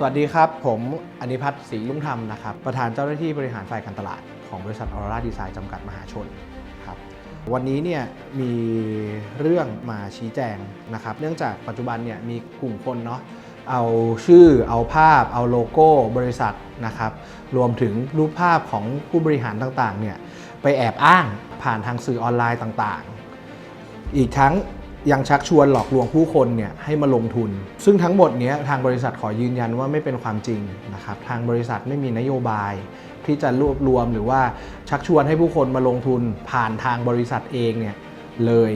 สวัสดีครับ ผมอนิพัฒน์ศรีลุ่งธรรมนะครับ ประธานเจ้าหน้าที่บริหารฝ่ายการตลาดของบริษัทออร่าดีไซน์จำกัดมหาชนครับวันนี้เนี่ยมีเรื่องมาชี้แจงนะครับ เนื่องจากปัจจุบันเนี่ยมีกลุ่มคนเนาะเอาชื่อเอาภาพ เอาโลโก้บริษัทนะครับ รวมถึงรูปภาพของผู้บริหารต่างๆเนี่ยไปแอบอ้างผ่านทางสื่อออนไลน์ต่างๆ อีกทั้ง ยังชักชวนหลอกลวงผู้คนเนี่ยให้มาลงทุน ซึ่งทั้งหมดนี้ทางบริษัทขอยืนยันว่าไม่เป็นความจริงนะครับทางบริษัทไม่มีนโยบาย ที่จะรวบรวมหรือว่าชักชวนให้ผู้คนมาลงทุนผ่านทางบริษัทเองเนี่ยเลย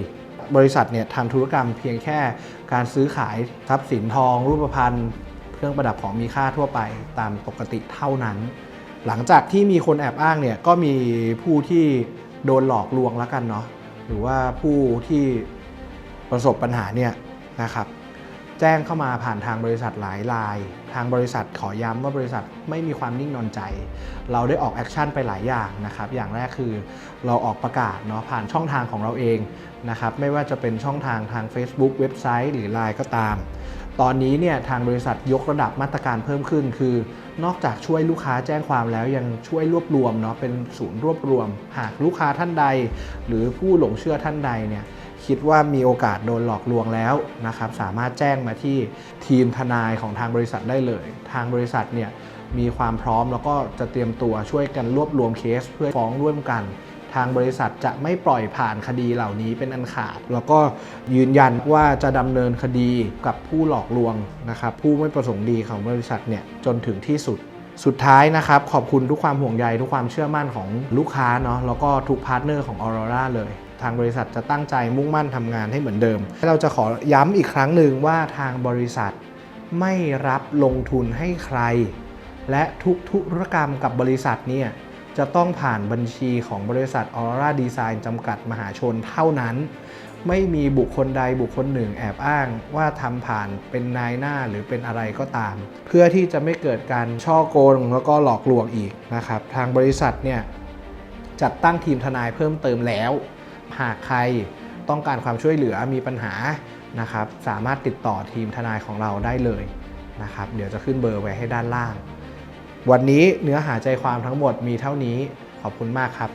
บริษัทเนี่ยทำธุรกรรมเพียงแค่การซื้อขายทรัพย์สินทอง รูปพรรณเครื่องประดับของมีค่าทั่วไปตามปกติเท่านั้น หลังจากที่มีคนแอบอ้างเนี่ยก็มีผู้ที่โดนหลอกลวงแล้วกันเนาะหรือว่าผู้ที่ ประสบปัญหาเนี่ยนะครับแจ้งเข้ามาผ่านทางบริษัทหลายราย ทางบริษัทขอย้ำว่าบริษัทไม่มีความนิ่งนอนใจ เราได้ออกแอคชั่นไปหลายอย่างนะครับ อย่างแรกคือเราออกประกาศเนาะผ่านช่องทางของเราเองนะครับ ไม่ว่าจะเป็นช่องทางทาง Facebook เว็บไซต์หรือ Line ก็ตาม ตอนนี้เนี่ยทางบริษัทยกระดับมาตรการเพิ่มขึ้น คือนอกจากช่วยลูกค้าแจ้งความแล้วยังช่วยรวบรวมเนาะเป็นศูนย์รวบรวม หากลูกค้าท่านใด หรือผู้หลงเชื่อท่านใดเนี่ย คิดว่ามีโอกาสโดนหลอกลวงแล้วนะครับสามารถแจ้งมาที่ทีมทนายของทางบริษัทได้เลย ทางบริษัทเนี่ยมีความพร้อมแล้วก็จะเตรียมตัวช่วยกันรวบรวมเคส เพื่อฟ้องร่วมกัน ทางบริษัทจะไม่ปล่อยผ่านคดีเหล่านี้เป็นอันขาด แล้วก็ยืนยันว่าจะดำเนินคดีกับผู้หลอกลวงนะครับผู้ไม่ประสงค์ดีของบริษัทเนี่ยจนถึงที่สุดสุดท้ายนะครับ ขอบคุณทุกความห่วงใยทุกความเชื่อมั่นของลูกค้าเนาะแล้วก็ทุกพาร์ทเนอร์ของออโรราเลย ทางบริษัทจะตั้งใจมุ่งมั่นทำงานให้เหมือนเดิม เราจะขอย้ำอีกครั้งหนึ่งว่าทางบริษัทไม่รับลงทุนให้ใคร และทุกธุรกรรมกับบริษัทเนี่ยจะต้องผ่านบัญชีของบริษัทออร่าดีไซน์จำกัดมหาชนเท่านั้น ไม่มีบุคคลใดบุคคลหนึ่งแอบอ้างว่าทำผ่านเป็นนายหน้าหรือเป็นอะไรก็ตาม เพื่อที่จะไม่เกิดการช่อโกงแล้วก็หลอกลวงอีกนะครับ ทางบริษัทเนี่ยจัดตั้งทีมทนายเพิ่มเติมแล้ว หากใครต้องการความช่วยเหลือมีปัญหานะครับ สามารถติดต่อทีมทนายของเราได้เลยนะครับ เดี๋ยวจะขึ้นเบอร์ไว้ให้ด้านล่าง วันนี้เนื้อหาใจความทั้งหมดมีเท่านี้ขอบคุณมากครับ